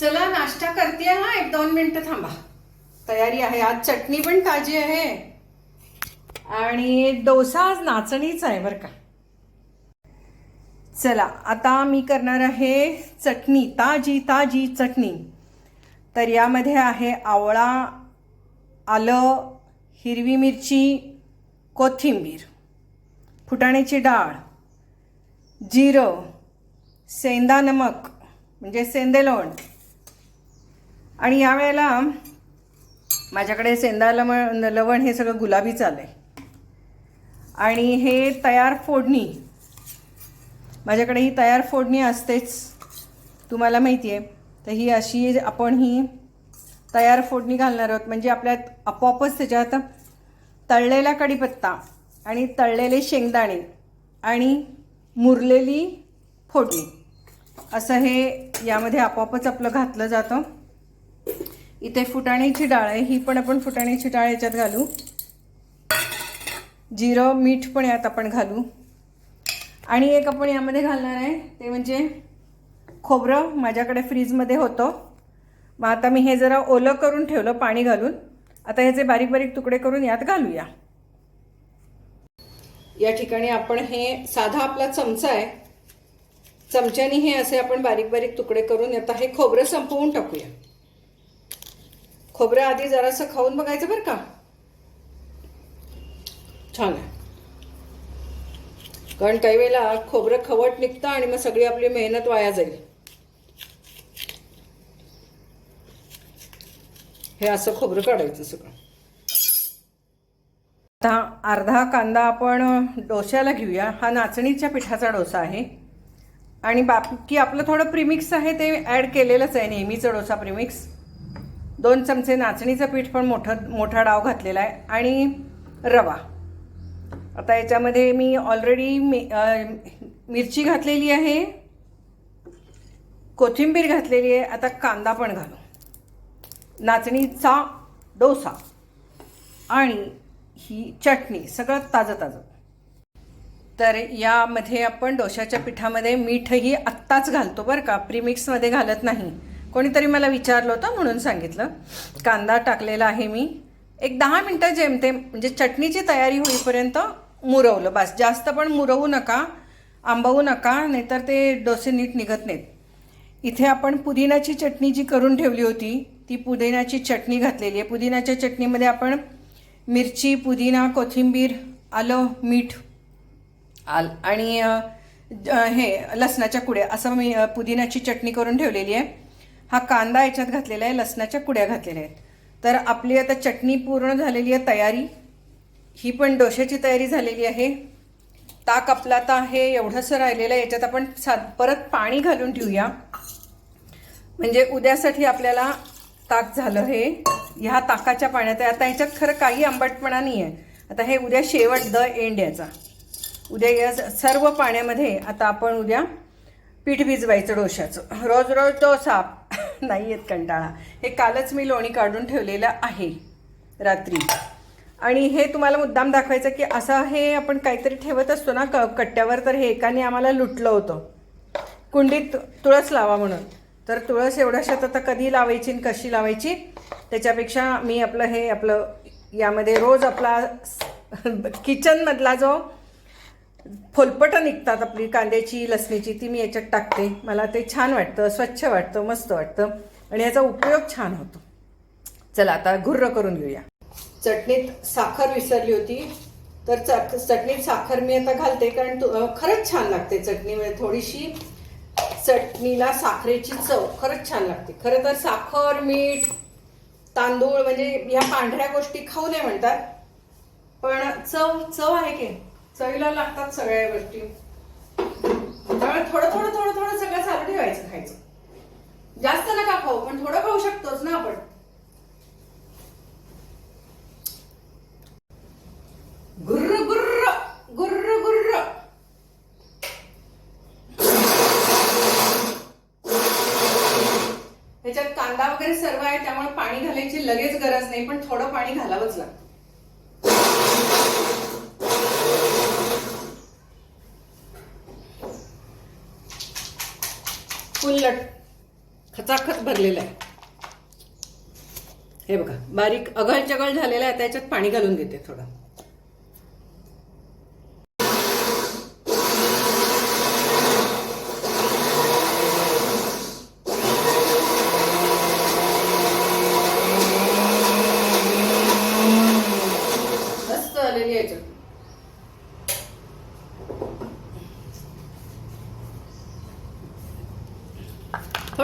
चला नाश्ता करते हा. एक दोन मिनटं थांबा. तयारी आहे. आज चटणी पण ताजी आहे. आणि डोसा आज नाचणीचा आहे बरं का. चला आता मी करणार आहे चटणी. ताजी ताजी चटणी. तर यामध्ये आहे आवळा आलं हिरवी मिरची कोथिंबीर फुटाण्याची डाळ जिरं सेंदा नमक म्हणजे सेंदेलोण आणि यावेळेला माझ्याकडे सेंदा लवण लवण हे सगळं गुलाबी आहे आणि हे तयार फोडणी माझ्याकडे ही तयार फोडणी असतेच. तुम्हाला माहिती आहे तर ही अशी आपण ही तयार फोडणी घालणार आहोत. म्हणजे आपल्यात आपोआपच त्याच्यात तळलेला कढीपत्ता आणि तळलेले शेंगदाणे आणि मुरलेली फोडणी. असं हे यामध्ये आपोआपच आपलं घातलं जातं. इथे फुटाण्याची डाळ आहे ही पण आपण फुटाण्याची डाळ याच्यात घालू. जिरं मीठ पण यात आपण घालू. आणि एक आपण यामध्ये घालणार आहे ते म्हणजे खोबरं माझ्याकडे फ्रीजमध्ये होतं. मग आता मी हे जरा ओलं करून ठेवलं पाणी घालून. आता ह्याचे बारीक बारीक तुकडे करून यात घालूया. या ठिकाणी आपण हे साधा आपला चमचा आहे. चमच्याने हे असे आपण बारीक बारीक तुकडे करून आता हे खोबरं संपवून टाकूया. खोबरं आधी जरासं खाऊन बघायचं बरं का. छान आहे. कारण काही वेळेला खोबरं खवट निघतं आणि मग सगळी आपली मेहनत वाया जाईल. हे असं खोबरं काढायचं सगळं. आता अर्धा कांदा आपण डोश्याला घेऊया. हा नाचणीच्या पिठाचा डोसा आहे. आणि बाकी आपलं थोडं प्रीमिक्स आहे ते ॲड केलेलंच आहे नेहमीचं डोसा प्रीमिक्स दोन चमचे नाचणीचं पीठ पण मोठं मोठा डाव घातलेला आहे. आणि रवा. आता याच्यामध्ये मी ऑलरेडी मी मिरची घातलेली आहे. कोथिंबीर घातलेली आहे. आता कांदा पण घालू. नाचणीचा डोसा. आणि ही चटणी सगळं ताजं ताजं तर यामध्ये आपण डोशाच्या पिठामध्ये मीठही आत्ताच घालतो बरं का. प्रीमिक्समध्ये घालत नाही. कोणीतरी मला विचारलं होतं म्हणून सांगितलं. कांदा टाकलेला आहे मी. एक दहा मिनटं जेमते म्हणजे चटणीची तयारी होईपर्यंत मुरवलं. बस जास्त पण मुरवू नका आंबवू नका नाहीतर ते डोसे नीट निघत नाहीत. इथे आपण पुदिनाची चटणी जी करून ठेवली होती ती पुदिनाची चटणी घातलेली आहे. पुदिनाच्या चटणीमध्ये आपण मिरची पुदिना कोथिंबीर आलं मीठ आल आणि हे लसणाच्या कुड्या असं मी पुदिनाची चटणी करून ठेवलेली आहे. हा कांदा याच्यात घातलेला आहे लसणाच्या कुड्या घातलेल्या आहेत. तर आपली आता चटणी पूर्ण झालेली आहे तयारी. ही पण डोश्याची तयारी झालेली आहे. ताक आपला आता हे एवढंसं राहिलेलं आहे. याच्यात आपण सा परत पाणी घालून ठेवूया. म्हणजे उद्यासाठी आपल्याला ताक झालं हे. ह्या ताकाच्या पाण्यात आहे. आता ह्याच्यात खरं काही आंबटपणा नाही आहे आता हे उद्या शेवट द एंड याचा. उद्या या सर्व पाण्यामध्ये आता आपण उद्या पीठ भिजवायचं डोशाचं रोज रोज डोसा नाही आहेत कंटाळा. हे कालच मी लोणी काढून ठेवलेलं आहे रात्री. आणि हे तुम्हाला मुद्दाम दाखवायचं की असं हे आपण काहीतरी ठेवत असतो ना क कट्ट्यावर तर हे एकाने आम्हाला लुटलं होतं. कुंडीत तुळस लावा म्हणून. तर तुळस एवढ्याशात आता कधी लावायची आणि कशी लावायची त्याच्यापेक्षा मी आपलं हे आपलं यामध्ये रोज आपला किचनमधला जो फोलपटं निघतात आपली कांद्याची लसणीची ती मी याच्यात टाकते. मला ते छान वाटतं स्वच्छ वाटतं मस्त वाटतं आणि याचा उपयोग छान होतो. चला आता घुर्र करून घेऊया. चटणीत साखर विसरली होती. तर चटणीत साखर मी आता घालते कारण तु- खरंच छान लागते चटणीमध्ये थोडीशी. चटणीला साखरेची चव खरंच छान लागते. खरं तर साखर मीठ तांदूळ म्हणजे ह्या पांढऱ्या गोष्टी खाऊ नये म्हणतात. पण चव चव आहे की? चवीला लागतात सगळ्या गोष्टी. त्यामुळे थोडं थोडं थोडं थोडं सगळं चालू ठेवायचं खायचं. जास्त नका खाऊ पण थोडं खाऊ शकतोच ना आपण. गुर्र गुर्र गुर्र गुर्र. त्याच्यात कांदा वगैरे सर्व आहे त्यामुळे पाणी घालायची लगेच गरज नाही पण थोडं पाणी घालावंच लागतं. फुल खचाखच भरलेला आहे. हे बघा बारीक अगळ चगळ झालेला आहे त्याच्यात पाणी घालून देते थोडं मस्त आलेली याच्यात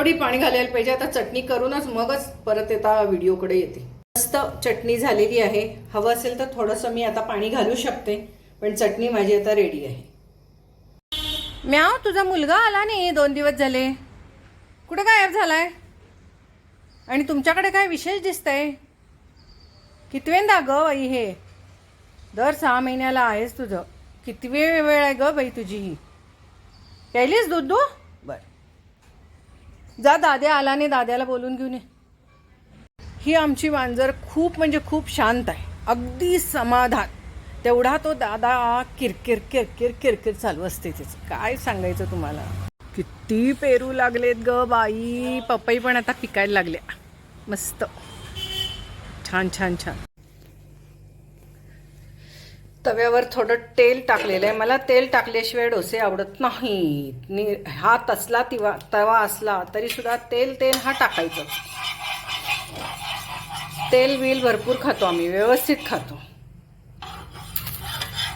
थोडी पाणी घालायला पाहिजे आता चटणी करूनच मगच परत येता व्हिडिओकडे येते. मस्त चटणी झालेली आहे. हवं असेल तर थोडंसं मी आता पाणी घालू शकते पण चटणी माझी आता रेडी आहे. म्याव तुझा मुलगा आला नाही दोन दिवस झाले. कुठं गायब झालाय? आणि तुमच्याकडे काय विशेष दिसतंय? कितवेंदा ग बाई हे? दर सहा महिन्याला आहेस तुझं. कितवे वेळ आहे ग बाई तुझी ही? प्यायलीस दूध दू जा दाद्या आला नाही दाद्याला बोलून घेऊन ये. ही आमची मांजर खूप म्हणजे खूप शांत आहे. अगदी समाधान. तेवढा तो दादा किरकिर किरकिर किरकिर चालू असते तिचं. काय सांगायचं तुम्हाला? किती पेरू लागलेत ग बाई. पपई पण आता पिकायला लागल्या. मस्त. छान छान छान. तव्यावर थोडं तेल टाकलेलं आहे. मला तेल टाकल्याशिवाय डोसे आवडत नाहीत. नि हा तसला तिवा तवा असला तरी सुद्धा तेल तेल हा टाकायचं. तेल बिल भरपूर खातो आम्ही व्यवस्थित खातो.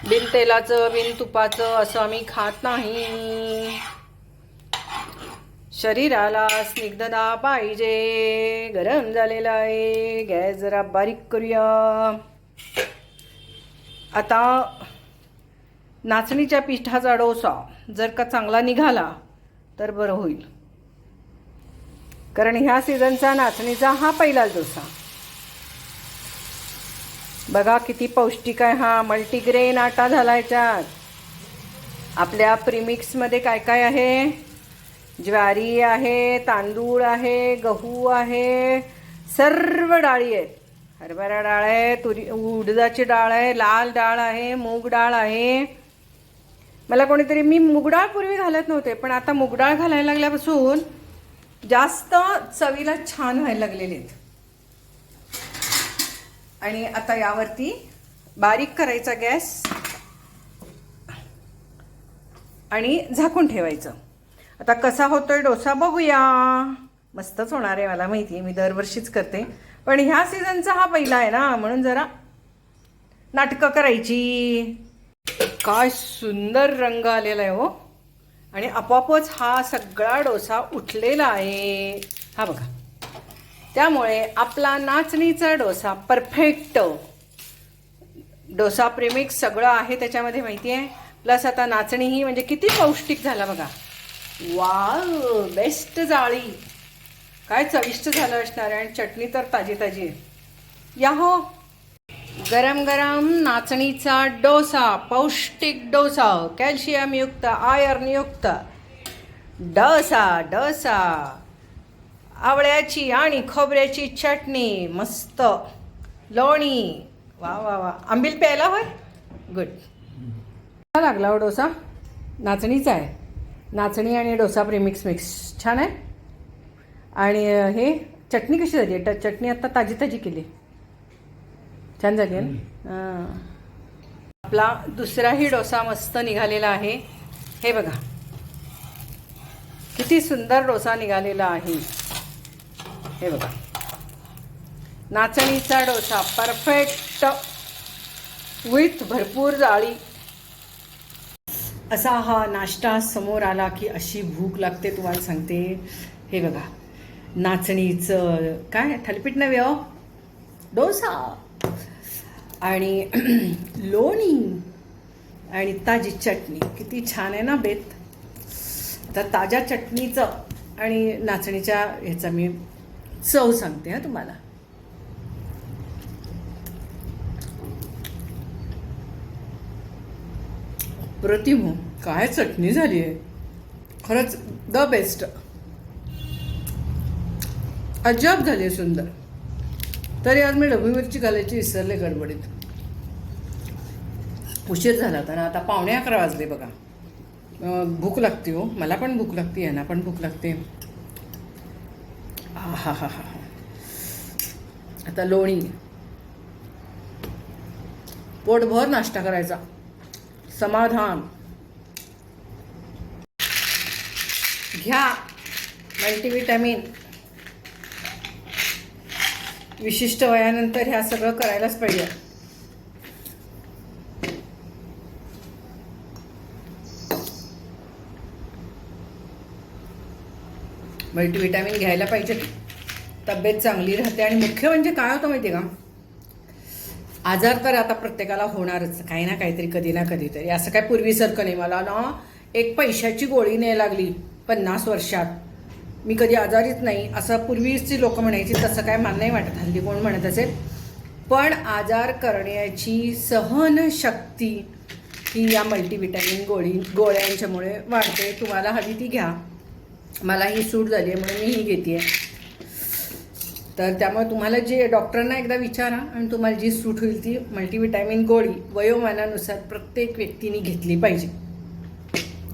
बिन तेलाचं बिन तुपाचं असं आम्ही खात नाही. शरीराला स्निग्धता पाहिजे. गरम झालेला आहे. गॅस जरा बारीक करूया. आता नाचणीच्या पिठाचा डोसा जर का चांगला निघाला तर बरं होईल. कारण ह्या सीझनचा नाचणीचा हा पहिलाच डोसा. बघा किती पौष्टिक आहे हा मल्टीग्रेन आटा झाला याच्यात आपल्या प्रीमिक्समध्ये काय काय आहे? ज्वारी आहे तांदूळ आहे गहू आहे सर्व डाळी आहेत. हरभरा डाळ आहे तुरी उडदाची डाळ आहे लाल डाळ आहे मूग डाळ आहे. मला कोणीतरी मी मुगडाळ पूर्वी घालत नव्हते पण आता मुगडाळ घालायला लागल्यापासून जास्त चवीला छान व्हायला लागलेले आहेत. आणि आता यावरती बारीक करायचा गॅस आणि झाकून ठेवायचं. आता कसा होतोय डोसा बघूया. मस्तच होणार आहे मला माहिती आहे मी दरवर्षीच करते. पण ह्या सीझनचा हा पहिला आहे ना म्हणून जरा नाटकं करायची. काय सुंदर रंग आलेला आहे हो. आणि आपोआपच हा सगळा डोसा उठलेला आहे. हा बघा. त्यामुळे आपला नाचणीचा डोसा परफेक्ट डोसा प्रेमिक्स सगळं आहे त्याच्यामध्ये माहिती आहे? प्लस आता नाचणी ही म्हणजे किती पौष्टिक झाला बघा. वा बेस्ट जाळी. काय चविष्ट झालं असणार आहे? आणि चटणी तर ताजी ताजी आहे. या हो. गरम गरम नाचणीचा डोसा पौष्टिक डोसा कॅल्शियम युक्त आयर्न युक्त. डोसा डोसा. आवळ्याची आणि खोबऱ्याची चटणी मस्त. लोणी. वा वा वा. आंबील प्यायला होय? गुड लागला हो डोसा. नाचणीचा आहे. नाचणी आणि डोसा प्रेमिक्स मिक्स. छान आहे? आणि हे चटणी कशी झाली? आहे चटणी आत्ता ताजी ताजी केली. छान झाली आहे ना. आपला दुसराही डोसा मस्त निघालेला आहे. हे बघा. किती सुंदर डोसा निघालेला आहे. हे बघा. नाचणीचा डोसा परफेक्ट. विथ भरपूर जाळी. असा हा नाश्ता समोर आला की अशी भूक लागते तुम्हाला सांगते. हे बघा. नाचणीचं काय? थालीपीठ नव्हे हो? डोसा. आणि लोणी आणि ताजी चटणी. किती छान आहे ना बेत. तर ताज्या चटणीचं आणि नाचणीच्या ह्याचा मी चव सांगते हा तुम्हाला. प्रतिम काय चटणी झाली आहे खरंच द बेस्ट. अजब झाली सुंदर. तरी आज मी डबी मिरची घालायची विसरले गडबडीत. उशीर झाला होता ना आता पावणे अकरा वाजले बघा. भूक लागते हो. मला पण भूक लागते यांना पण भूक लागते. हा हा हा हा. आता लोणी. पोटभर नाश्ता करायचा. समाधान. घ्या. मल्टीविटॅमिन विशिष्ट वयानंतर ह्या सगळं करायलाच पाहिजे. मल्टीविटॅमिन घ्यायला पाहिजे. तब्येत चांगली राहते आणि मुख्य म्हणजे काय होतं माहिती आहे का? आजार तर आता प्रत्येकाला होणारच काही ना काहीतरी कधी ना कधीतरी. असं काय पूर्वीसारखं नाही. मला ना एक पैशाची गोळी नाही लागली पन्नास वर्षात. मी कधी आजारीच नाही असं पूर्वीची लोक म्हणायची तसं काय मला नाही वाटत हल्ली कोण म्हणत असेल. पण आजार करण्याची सहनशक्ती ही या मल्टीविटॅमिन गोळी गोळ्यांच्यामुळे वाढते. तुम्हाला हवी ती घ्या. मला ही सूट झाली आहे म्हणून मी ही घेते आहे. तर त्यामुळे तुम्हाला जे डॉक्टरांना एकदा विचारा आणि तुम्हाला जी सूट होईल ती मल्टीविटॅमिन गोळी वयोमानानुसार प्रत्येक व्यक्तीने घेतली पाहिजे.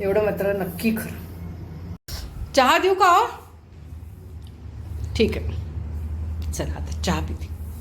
एवढं मात्र नक्की खरं. चहा देऊ का ठीक आहे. चला आता चहा पिते.